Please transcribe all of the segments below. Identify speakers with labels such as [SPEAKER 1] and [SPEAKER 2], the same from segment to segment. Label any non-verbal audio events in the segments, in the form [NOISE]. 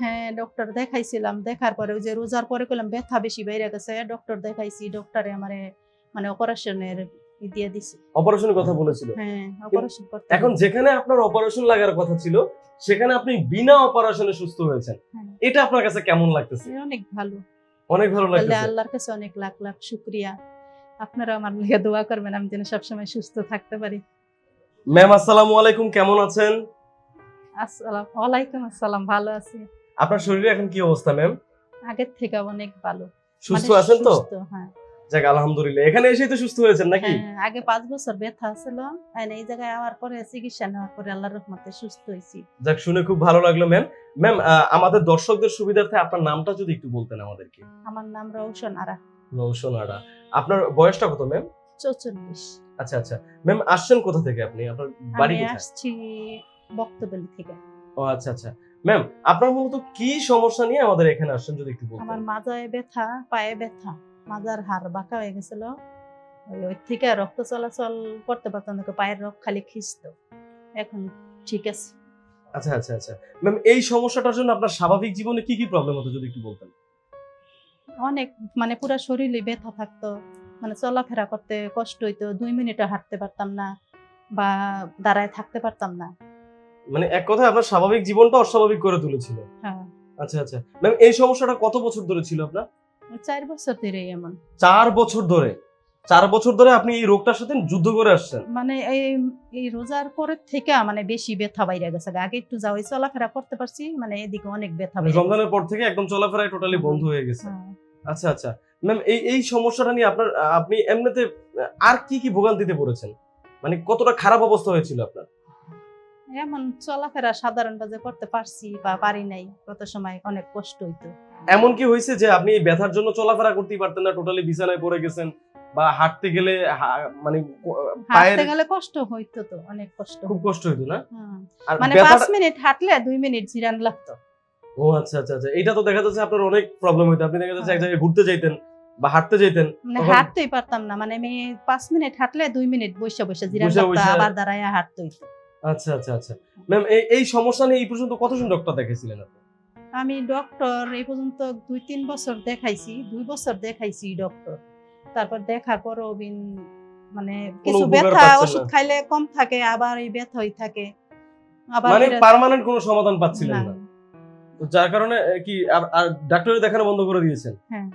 [SPEAKER 1] হ্যাঁ ডক্টর দেখাইছিলাম। দেখার পরে ওই যে রোজার পরে করলাম ব্যথা বেশি বাইরে গেছে। ডক্টর দেখাইছি ডক্টরে আমারে মানে অপারেশনের দিয়ে দিছে।
[SPEAKER 2] অপারেশনের কথা বলেছিল।
[SPEAKER 1] হ্যাঁ অপারেশন করতে
[SPEAKER 2] এখন যেখানে আপনার অপারেশন লাগার কথা ছিল সেখানে আপনি বিনা অপারেশনে সুস্থ হয়েছেন।
[SPEAKER 1] হ্যাঁ।
[SPEAKER 2] এটা আপনার কাছে কেমন লাগতেছে?
[SPEAKER 1] অনেক ভালো।
[SPEAKER 2] অনেক ভালো লাগতেছে।
[SPEAKER 1] আল্লাহর কাছে অনেক লাখ লাখ শুক্রিয়া। আপনারা আমার লিগে দোয়া করবেন আমি যেন সবসময় সুস্থ থাকতে পারি।
[SPEAKER 2] ম্যাম আসসালামু আলাইকুম কেমন আছেন?
[SPEAKER 1] আসসালাম ওয়ালাইকুম আসসালাম ভালো আছি।
[SPEAKER 2] আপনার শরীরে এখন কি অবস্থা ম্যাম
[SPEAKER 1] আগের থেকে অনেক ভালো।
[SPEAKER 2] সুস্থ
[SPEAKER 1] মানে
[SPEAKER 2] আছেন তো?
[SPEAKER 1] হ্যাঁ।
[SPEAKER 2] যাক আলহামদুলিল্লাহ। এখানে এসেই তো সুস্থ হয়েছেন নাকি?
[SPEAKER 1] হ্যাঁ, আগে পাঁচ বছর ব্যথা ছিল এই জায়গায় আওয়ার পরে চিকিৎসা নেওয়ার পরে আল্লাহর রহমতে সুস্থ হয়েছি।
[SPEAKER 2] যাক শুনে খুব ভালো লাগল ম্যাম ম্যাম আমাদের দর্শকদের সুবিধার্থে আপনার নামটা যদি একটু বলতেন আমাদেরকে।
[SPEAKER 1] আমার নাম রৌশন আরা।
[SPEAKER 2] রৌশন আরা। আপনার বয়সটা কত ম্যাম
[SPEAKER 1] চৌচল্লিশ।
[SPEAKER 2] আচ্ছা আচ্ছা। ম্যাম আসছেন কোথা থেকে আপনি? আপনার বাড়ি
[SPEAKER 1] আমি
[SPEAKER 2] কোথায়?
[SPEAKER 1] আসছি বক্তবলি থেকে।
[SPEAKER 2] ও আচ্ছা আচ্ছা। ম্যাম আপনার মূলত কি সমস্যা নিয়ে আমাদের এখানে আসছেন যদি একটু বলতেন?
[SPEAKER 1] আমার মাজায় ব্যথা পায়ে ব্যথা মাজার হাড় বাঁকা হয়ে গেছিল। ওই ওই থেকে রক্ত চলাচল করতে পারতাম না পায়ের রক খালি খিস্ত এখন ঠিক আছে।
[SPEAKER 2] আচ্ছা আচ্ছা আচ্ছা। ম্যাম এই সমস্যাটার জন্য আপনার স্বাভাবিক জীবনে কি কি প্রবলেম হতো যদি একটু বলতেন?
[SPEAKER 1] অনেক মানে পুরো শরীরে ব্যথা থাকতো। মানে চলাফেরা করতে কষ্ট হইতো দুই মিনিটে হাঁটতে পারতাম না বা দাঁড়ায় থাকতে পারতাম না।
[SPEAKER 2] মানে এক কথায় আপনার স্বাভাবিক জীবনটা অস্বাভাবিক করে তুলেছিল।
[SPEAKER 1] হ্যাঁ।
[SPEAKER 2] আচ্ছা আচ্ছা। ম্যাম এই সমস্যাটা কত বছর ধরে ছিল আপনার?
[SPEAKER 1] চার বছর ধরেই এমন
[SPEAKER 2] চার বছর ধরে? চার বছর ধরে আপনি এই রোগটার সাথে যুদ্ধ করে আসছেন?
[SPEAKER 1] মানে এই এই রোজার পরের থেকে মানে বেশি ব্যথা বাইরে গেছে। আগে একটু যাও চলাফেরা করতে পারছি মানে এদিকে অনেক ব্যথা বাইরে গেছে।
[SPEAKER 2] রমজানের পর থেকে একদম চলাফেরায় টোটালি বন্ধ হয়ে গেছে।
[SPEAKER 1] হ্যাঁ।
[SPEAKER 2] আচ্ছা আচ্ছা। ম্যাম এই এই সমস্যাটা নিয়ে আপনার আপনি এমনিতে আর কি কি ভোগান্তিতে পড়েছেন? মানে কতটা খারাপ অবস্থা হয়েছিল আপনার?
[SPEAKER 1] এমন চলাফেরা সাধারণ বাজে করতে পারছি বা পারি নাই কত সময় অনেক কষ্ট হইতো।
[SPEAKER 2] এমন কি হয়েছে যে আপনি ব্যথার জন্য চলাফেরা করতেই পারতেন না টোটালি বিছানায় পড়ে গেছেন বা হাঁটতে গেলে মানে
[SPEAKER 1] হাঁটতে গেলে কষ্ট হইতো তো অনেক কষ্ট।
[SPEAKER 2] খুব কষ্ট হইতো না?
[SPEAKER 1] মানে
[SPEAKER 2] ব্যথাটা-
[SPEAKER 1] পাঁচ মিনিট হাঁটলে দুই মিনিট জিরান লাগতো।
[SPEAKER 2] ও আচ্ছা আচ্ছা আচ্ছা এটা তো দেখা যাচ্ছে আপনার অনেক প্রবলেম হইতো। আপনি দেখা যাচ্ছে এক
[SPEAKER 1] হ্যাঁ।
[SPEAKER 2] জায়গায় ঘুরতে যাইতেন বা হাঁটতে যাইতেন
[SPEAKER 1] মানে হাঁটতেই পারতাম না মানে আমি পাঁচ মিনিট হাঁটলে দুই মিনিট বসে বসে জিরান আবার দাঁড়ায় হাঁটতে হইতো।
[SPEAKER 2] আচ্ছা আচ্ছা আচ্ছা। ম্যাম এই সমস্যা নিয়ে এই পর্যন্ত কতজন ডক্টর দেখেছিলেন আপনি?
[SPEAKER 1] আমি ডক্টর এই পর্যন্ত দুই তিন বছর দেখাইছি দুই বছর দেখাইছি ডক্টর তারপর দেখার পরও বিন মানে কিছু ব্যথা ওষুধ খাইলে কম থাকে আবার এই ব্যথা হই থাকে। আবার
[SPEAKER 2] মানে পার্মানেন্ট কোনো সমাধান পাচ্ছিলেন
[SPEAKER 1] না,
[SPEAKER 2] যার কারণে কি আর- আর ডাক্তারের দেখানো বন্ধ করে দিয়েছেন?
[SPEAKER 1] হ্যাঁ।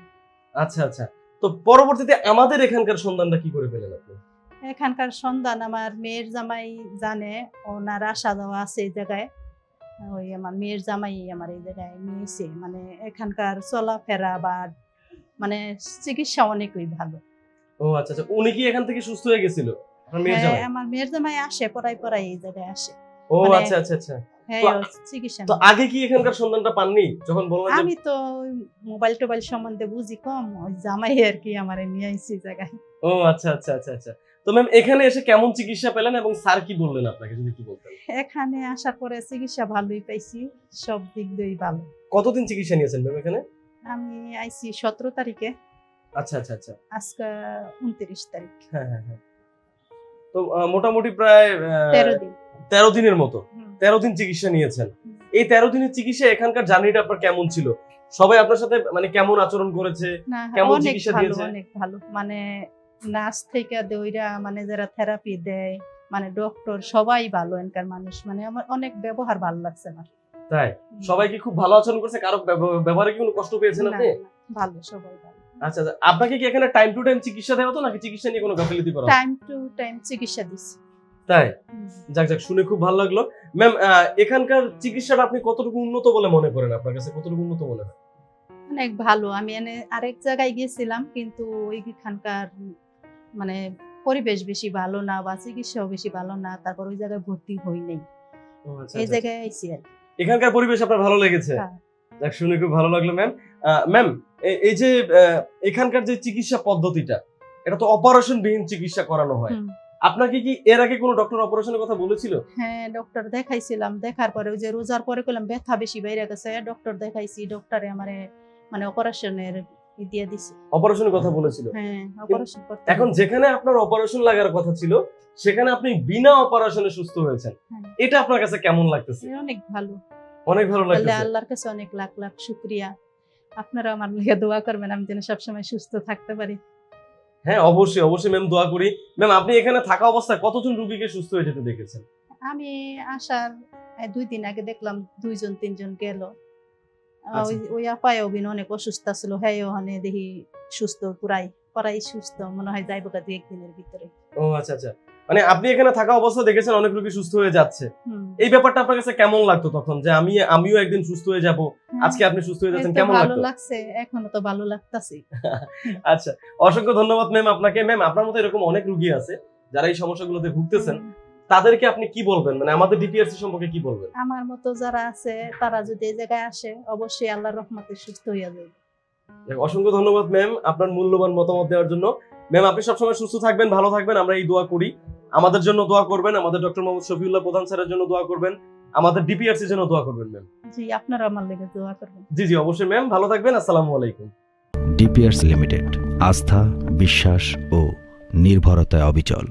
[SPEAKER 2] আচ্ছা আচ্ছা। তো পরবর্তীতে আমাদের এখানকার সন্ধানটা কি করে পেলেন আপনি?
[SPEAKER 1] এখানকার সন্ধান আমার মেয়ের জামাই জানে ওনার আসা যাওয়া আছে এই জায়গায়। ওই আমার মেয়ের জামাই আমার এই জায়গায় নিয়েছে। মানে এখানকার চলাফেরা বা মানে চিকিৎসা অনেকই ভালো।
[SPEAKER 2] ও আচ্ছা আচ্ছা। উনি কি এখান থেকে সুস্থ হয়ে গেছিল?
[SPEAKER 1] হ্যাঁ, আমার মেয়ের জামাই আসে পড়াই পড়াই এই জায়গায় আসে।
[SPEAKER 2] ও
[SPEAKER 1] মানে-
[SPEAKER 2] আচ্ছা আচ্ছা আচ্ছা।
[SPEAKER 1] হ্যাঁ
[SPEAKER 2] তো- আগে কি এখানকার সন্ধানটা পাননি? যখন
[SPEAKER 1] আমি তো মোবাইল টোবাইল সম্বন্ধে বুঝি কম ওই জামাই আর কি আমার নিয়ে আইছি জায়গায়।
[SPEAKER 2] ও আচ্ছা আচ্ছা আচ্ছা আচ্ছা। তো ম্যাম এখানে এসে কেমন চিকিৎসা পেলেন এবং স্যার কি বললেন আপনাকে যদি একটু বলতেন?
[SPEAKER 1] এখানে আসার পরে চিকিৎসা ভালোই পাইছি সব দিক দিয়েই ভালো।
[SPEAKER 2] কতদিন চিকিৎসা নিয়েছেন ম্যাম এখানে?
[SPEAKER 1] আমি আইছি সতেরো তারিখে।
[SPEAKER 2] আচ্ছা আচ্ছা আচ্ছা।
[SPEAKER 1] আজকে উনত্রিশ তারিখ।
[SPEAKER 2] হ্যাঁ হ্যাঁ হ্যাঁ। তো মোটামুটি প্রায়
[SPEAKER 1] তেরো দিন।
[SPEAKER 2] তেরো দিনের মতো। তেরো দিন চিকিৎসা নিয়েছেন। এই তেরো দিনের চিকিৎসা এখানকার জার্নিটা আপনার কেমন ছিল? সবাই আপনার সাথে মানে কেমন আচরণ করেছে? কেমন চিকিৎসা দিয়েছে?
[SPEAKER 1] অনেক ভালো। মানে নার্স থেকে দইরা মানে যারা থেরাপি দেয় মানে ডক্টর সবাই ভালো এনকার মানুষ মানে আমার অনেক ব্যবহার ভালো লাগছে আমার।
[SPEAKER 2] তাই? সবাই কি খুব ভালো আচরণ করছে? কারও ব্যবহারে কি কোনো কষ্ট পেয়েছেন
[SPEAKER 1] না,
[SPEAKER 2] আপনি
[SPEAKER 1] ভালো সবাই ভালো।
[SPEAKER 2] আচ্ছা আচ্ছা আপনাকে কি এখানে টাইম টু টাইম চিকিৎসা দেওয়া হতো নাকি চিকিৎসা নিয়ে কোনো গাফিলতি করা
[SPEAKER 1] টাইম টু টাইম চিকিৎসা দিছি।
[SPEAKER 2] তাই? যাক যাক শুনে খুব ভালো লাগল। ম্যাম এখানকার চিকিৎসাটা আপনি কতটুকু উন্নত বলে মনে করেন? আপনার কাছে কতটুকু উন্নত মনে হয়?
[SPEAKER 1] অনেক ভালো। আমি এনে আরেক জায়গায় গিয়েছিলাম কিন্তু ওইখানকার মানে পরিবেশ বেশি ভালো না বা চিকিৎসাও বেশি ভালো না তারপর ওই জায়গায় ভর্তি হই নাই।
[SPEAKER 2] আচ্ছা,
[SPEAKER 1] এই
[SPEAKER 2] আচ্ছা,
[SPEAKER 1] জায়গায় আইসি আর
[SPEAKER 2] এখানকার পরিবেশ আপনার ভালো লেগেছে?
[SPEAKER 1] হ্যাঁ।
[SPEAKER 2] যাক শুনে খুব ভালো লাগল ম্যাম ম্যাম এই যে এখানকার যে চিকিৎসা পদ্ধতিটা এটা তো অপারেশন বিহীন চিকিৎসা করানো হয়। আপনাকে কি এর আগে কোনো ডক্টর অপারেশনের কথা বলেছিল?
[SPEAKER 1] হ্যাঁ ডক্টর দেখাইছিলাম দেখার পরে ওই যে রোজার পরে করলাম ব্যথা বেশি বাইরে গেছে ডক্টর দেখাইছি ডক্টরে আমারে মানে অপারেশনের দিয়ে দিছে।
[SPEAKER 2] অপারেশনের কথা বলেছিল।
[SPEAKER 1] হ্যাঁ অপারেশন করতে
[SPEAKER 2] এখন যেখানে আপনার অপারেশন লাগার কথা ছিল সেখানে আপনি বিনা অপারেশনে সুস্থ হয়েছেন।
[SPEAKER 1] হ্যাঁ।
[SPEAKER 2] এটা আপনার কাছে কেমন লাগতেছে?
[SPEAKER 1] অনেক ভালো।
[SPEAKER 2] অনেক ভালো লাগতেছে।
[SPEAKER 1] আল্লাহর কাছে অনেক লাখ লাখ শুক্রিয়া। আপনারা আমার লিগে দোয়া করবেন আমি যেন সবসময় সুস্থ থাকতে পারি।
[SPEAKER 2] হ্যাঁ অবশ্যই অবশ্যই ম্যাম দোয়া করি। ম্যাম আপনি এখানে থাকা অবস্থায় কতজন রুগীকে সুস্থ হয়ে যেতে দেখেছেন?
[SPEAKER 1] আমি আসার দুই দিন আগে দেখলাম দুইজন তিনজন গেল। ওই- ওই আপায় অবিন অনেক অসুস্থ ছিল হ্যাঁ ওখানে দেখি সুস্থ পুরাই পুরাই সুস্থ মনে হয় যাইব একদিনের ভিতরে।
[SPEAKER 2] ও আচ্ছা আচ্ছা। মানে আপনি এখানে থাকা অবস্থা দেখেছেন অনেক রোগী সুস্থ হয়ে যাচ্ছে। এই ব্যাপারটা আপনার কাছে কেমন লাগতো তখন? যে আমি আমিও একদিন সুস্থ হয়ে যাব আজকে আপনি সুস্থ হয়ে যাচ্ছেন কেমন
[SPEAKER 1] ভালো লাগছে এখনও তো ভালো লাগতাছে। [LAUGHS]
[SPEAKER 2] আচ্ছা অসংখ্য ধন্যবাদ ম্যাম আপনাকে। ম্যাম আপনার মতো এরকম অনেক রুগী আছে যারা এই সমস্যাগুলোতে ভুগতেছেন। তাদেরকে আপনি কি বলবেন? মানে আমাদের ডিপিআরসি সম্পর্কে কি বলবেন?
[SPEAKER 1] আমার মতো যারা আছে তারা যদি এই জায়গায় আসে অবশ্যই আল্লাহর রহমতে সুস্থ হইয়া যাবে।
[SPEAKER 2] অসংখ্য ধন্যবাদ ম্যাম আপনার মূল্যবান মতামত দেওয়ার জন্য। ম্যাম আপনি সবসময় সুস্থ থাকবেন ভালো থাকবেন আমরা এই দোয়া করি। আমাদের জন্য দোয়া করবেন আমাদের ডক্টর মোহাম্মদ শফিউল্লাহ প্রধান স্যারের জন্য দোয়া করবেন আমাদের ডিপিআরসির জন্য দোয়া করবেন ম্যাম।
[SPEAKER 1] জি আপনারা আমার লেগে দোয়া করবেন।
[SPEAKER 2] জি জি অবশ্যই ম্যাম ভালো থাকবেন আসসালামু আলাইকুম।
[SPEAKER 3] ডিপিআরস লিমিটেড আস্থা বিশ্বাস ও নির্ভরতায় অবিচল।